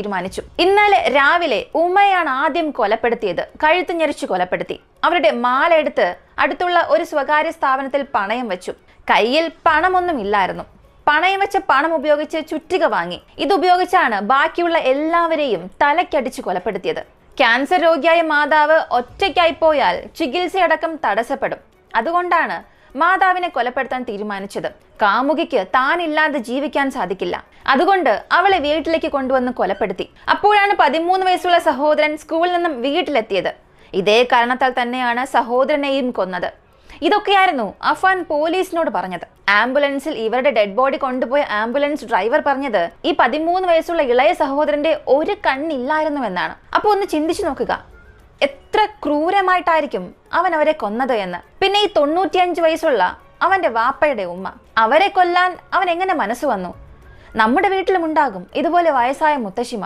തീരുമാനിച്ചു. ഇന്നലെ രാവിലെ ഉമ്മയാണ് ആദ്യം കൊലപ്പെടുത്തിയത്. കഴുത്ത് ഞെരിച്ചു കൊലപ്പെടുത്തി. അവരുടെ മാലെടുത്ത് അടുത്തുള്ള ഒരു സ്വകാര്യ സ്ഥാപനത്തിൽ പണയം വെച്ചു. കയ്യിൽ പണമൊന്നും ഇല്ലായിരുന്നു പണയം വെച്ച പണം ഉപയോഗിച്ച് ചുറ്റിക വാങ്ങി. ഇതുപയോഗിച്ചാണ് ബാക്കിയുള്ള എല്ലാവരെയും തലക്കടിച്ചു കൊലപ്പെടുത്തിയത്. ക്യാൻസർ രോഗിയായ മാതാവ് ഒറ്റയ്ക്കായി പോയാൽ ചികിത്സയടക്കം തടസ്സപ്പെടും. അതുകൊണ്ടാണ് മാതാവിനെ കൊലപ്പെടുത്താൻ തീരുമാനിച്ചത്. കാമുകിക്ക് താനില്ലാതെ ജീവിക്കാൻ സാധിക്കില്ല. അതുകൊണ്ട് അവളെ വീട്ടിലേക്ക് കൊണ്ടുവന്ന് കൊലപ്പെടുത്തി. അപ്പോഴാണ് പതിമൂന്ന് വയസ്സുള്ള സഹോദരൻ സ്കൂളിൽ നിന്നും വീട്ടിലെത്തിയത്. ഇതേ കാരണത്താൽ തന്നെയാണ് സഹോദരനെയും കൊന്നത്. ഇതൊക്കെയായിരുന്നു അഫാൻ പോലീസിനോട് പറഞ്ഞത്. ആംബുലൻസിൽ ഇവരുടെ ഡെഡ് ബോഡി കൊണ്ടുപോയ ആംബുലൻസ് ഡ്രൈവർ പറഞ്ഞത് ഈ പതിമൂന്ന് വയസ്സുള്ള ഇളയ സഹോദരന്റെ ഒരു കണ്ണില്ലായിരുന്നുവെന്നാണ് അപ്പോൾ ഒന്ന് ചിന്തിച്ചു നോക്കുക. എത്ര ക്രൂരമായിട്ടായിരിക്കും അവൻ അവരെ കൊന്നത് എന്ന് പിന്നെ ഈ തൊണ്ണൂറ്റിയഞ്ച് വയസ്സുള്ള അവന്റെ വാപ്പയുടെ ഉമ്മ അവരെ കൊല്ലാൻ അവൻ എങ്ങനെ മനസ്സ് വന്നു നമ്മുടെ വീട്ടിലും ഉണ്ടാകും ഇതുപോലെ വയസ്സായ മുത്തശ്ശിമാർ